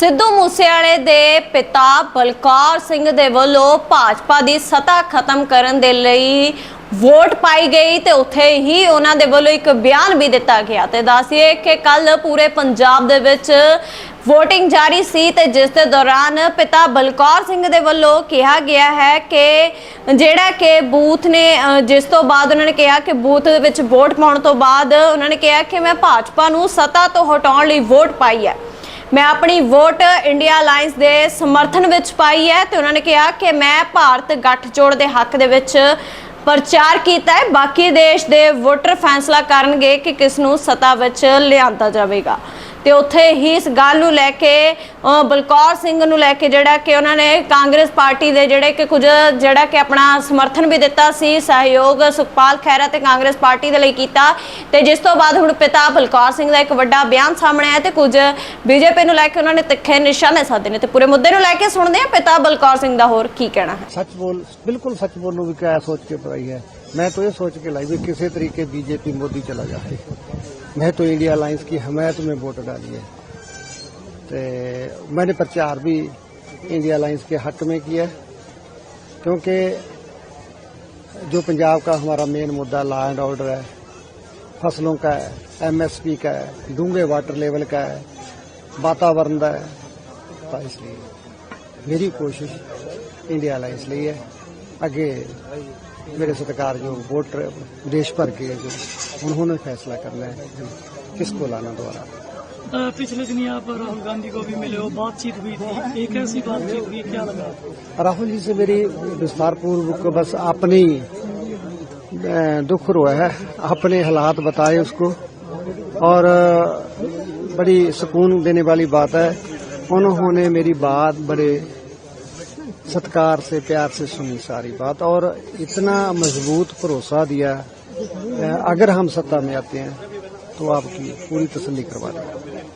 ਸਿੱਧੂ ਮੂਸੇਵਾਲੇ ਦੇ ਪਿਤਾ ਬਲਕਾਰ ਸਿੰਘ ਦੇ ਵੱਲੋਂ ਭਾਜਪਾ ਦੀ ਸਤਾ ਖਤਮ ਕਰਨ ਦੇ ਲਈ ਵੋਟ ਪਾਈ ਗਈ ਤੇ ਉੱਥੇ ਹੀ ਉਹਨਾਂ ਦੇ ਵੱਲੋਂ ਇੱਕ ਬਿਆਨ ਵੀ ਦਿੱਤਾ ਗਿਆ ਤੇ ਦੱਸਿਏ ਕਿ ਕੱਲ ਪੂਰੇ ਪੰਜਾਬ ਦੇ ਵਿੱਚ VOTING ਜਾਰੀ ਸੀ ਤੇ ਜਿਸ ਦੇ ਦੌਰਾਨ ਪਿਤਾ ਬਲਕੌਰ ਸਿੰਘ ਦੇ ਵੱਲੋਂ ਕਿਹਾ ਗਿਆ ਹੈ ਕਿ ਜਿਹੜਾ ਕਿ ਬੂਥ ਨੇ ਜਿਸ ਤੋਂ ਬਾਅਦ ਉਹਨਾਂ ਨੇ ਕਿਹਾ ਕਿ ਬੂਥ ਦੇ ਵਿੱਚ ਵੋਟ ਪਾਉਣ ਤੋਂ ਬਾਅਦ ਉਹਨਾਂ ਨੇ ਕਿਹਾ ਕਿ ਮੈਂ ਭਾਜਪਾ ਨੂੰ ਸਤਾ ਤੋਂ ਹਟਾਉਣ ਲਈ ਵੋਟ ਪਾਈ ਹੈ। ਮੈਂ ਆਪਣੀ ਵੋਟ ਇੰਡੀਆ ਅਲਾਈਅੰਸ ਦੇ ਸਮਰਥਨ ਵਿੱਚ ਪਾਈ ਹੈ ਤੇ ਉਹਨਾਂ ਨੇ ਕਿਹਾ ਕਿ ਮੈਂ ਭਾਰਤ ਗੱਠਜੋੜ ਦੇ ਹੱਕ ਦੇ ਵਿੱਚ ਪ੍ਰਚਾਰ ਕੀਤਾ ਹੈ। ਬਾਕੀ ਦੇਸ਼ ਦੇ ਵੋਟਰ ਫੈਸਲਾ ਕਰਨਗੇ ਕਿ ਕਿਸ ਨੂੰ ਸਤਾ ਵਿੱਚ ਲਿਆਂਦਾ ਜਾਵੇਗਾ। ਤੇ ਉੱਥੇ ਹੀ ਇਸ ਗੱਲ ਨੂੰ ਲੈ ਕੇ ਬਲਕੌਰ ਸਿੰਘ ਨੂੰ ਲੈ ਕੇ ਜਿਹੜਾ ਕਿ ਉਹਨਾਂ ਨੇ ਕਾਂਗਰਸ ਪਾਰਟੀ ਦੇ ਜਿਹੜੇ ਕਿ ਕੁਝ, ਜਿਹੜਾ ਕਿ ਆਪਣਾ ਸਮਰਥਨ ਵੀ ਦਿੱਤਾ ਸੀ, ਸਹਿਯੋਗ ਸੁਖਪਾਲ ਖੈਰਾ ਤੇ ਕਾਂਗਰਸ ਪਾਰਟੀ ਦੇ ਲਈ ਕੀਤਾ। ਤੇ ਜਿਸ ਤੋਂ ਬਾਅਦ ਹੁਣ ਪਿਤਾ ਬਲਕੌਰ ਸਿੰਘ ਦਾ ਇੱਕ ਵੱਡਾ ਬਿਆਨ ਸਾਹਮਣੇ ਆਇਆ ਤੇ ਕੁਝ ਬੀਜੇਪੀ ਨੂੰ ਲੈ ਕੇ ਉਹਨਾਂ ਨੇ ਤਿੱਖੇ ਨਿਸ਼ਾਨੇ ਸਾਧੇ ਨੇ। ਤੇ ਪੂਰੇ ਮੁੱਦੇ ਨੂੰ ਲੈ ਕੇ ਸੁਣਦੇ ਆ ਪਿਤਾ ਬਲਕੌਰ ਸਿੰਘ ਦਾ ਹੋਰ ਕੀ ਕਹਿਣਾ ਹੈ। ਸੱਚ ਬੋਲ, ਬਿਲਕੁਲ ਸੱਚ ਬੋਲੂ ਵੀ ਕਿਆ ਸੋਚ ਕੇ ਪੜਾਈ ਹੈ। ਮੈਂ ਤਾਂ ਇਹ ਸੋਚ ਕੇ ਲਾਈ ਵੀ ਕਿਸੇ ਤਰੀਕੇ ਬੀਜੇਪੀ ਮੋਦੀ ਚਲਾ ਜਾਵੇ। میں تو انڈیا الائنس کی حمایت میں ووٹ ڈالی ہے۔ میں نے پرچار بھی انڈیا الائنس کے حق میں کیا کیونکہ جو پنجاب کا ہمارا مین مدعا لا اینڈ آرڈر ہے، فصلوں کا ہے ایم ایس پی کا ہے، ڈونگے واٹر لیول کا ہے، واتاورن کا ہے اس لیے میری کوشش انڈیا لائنس لی ہے۔ ਅੱਗੇ ਮੇਰੇ ਸਤਿਕਾਰਯੋਗ ਵੋਟਰ ਦੇਸ਼ ਭਰ के जो उन्होंने फैसला करना है किसको लाना दोबारा अ, पिछले दिन यहाँ पर राहुल गांधी को भी मिले हो बातचीत हुई थी एक ऐसी बातचीत हुई क्या लगा राहुल जी से मेरी विस्तार पूर्वक बस अपनी अ, दुख रोया है अपने हालात बताए उसको और अ, बड़ी सुकून देने वाली बात है उन्होंने मेरी बात बड़े ستکار سے، پیار سے سنی ساری بات اور اتنا مضبوط بھروسہ دیا اگر ہم سطح میں آتے ہیں تو آپ کی پوری تسلی کروا دیں۔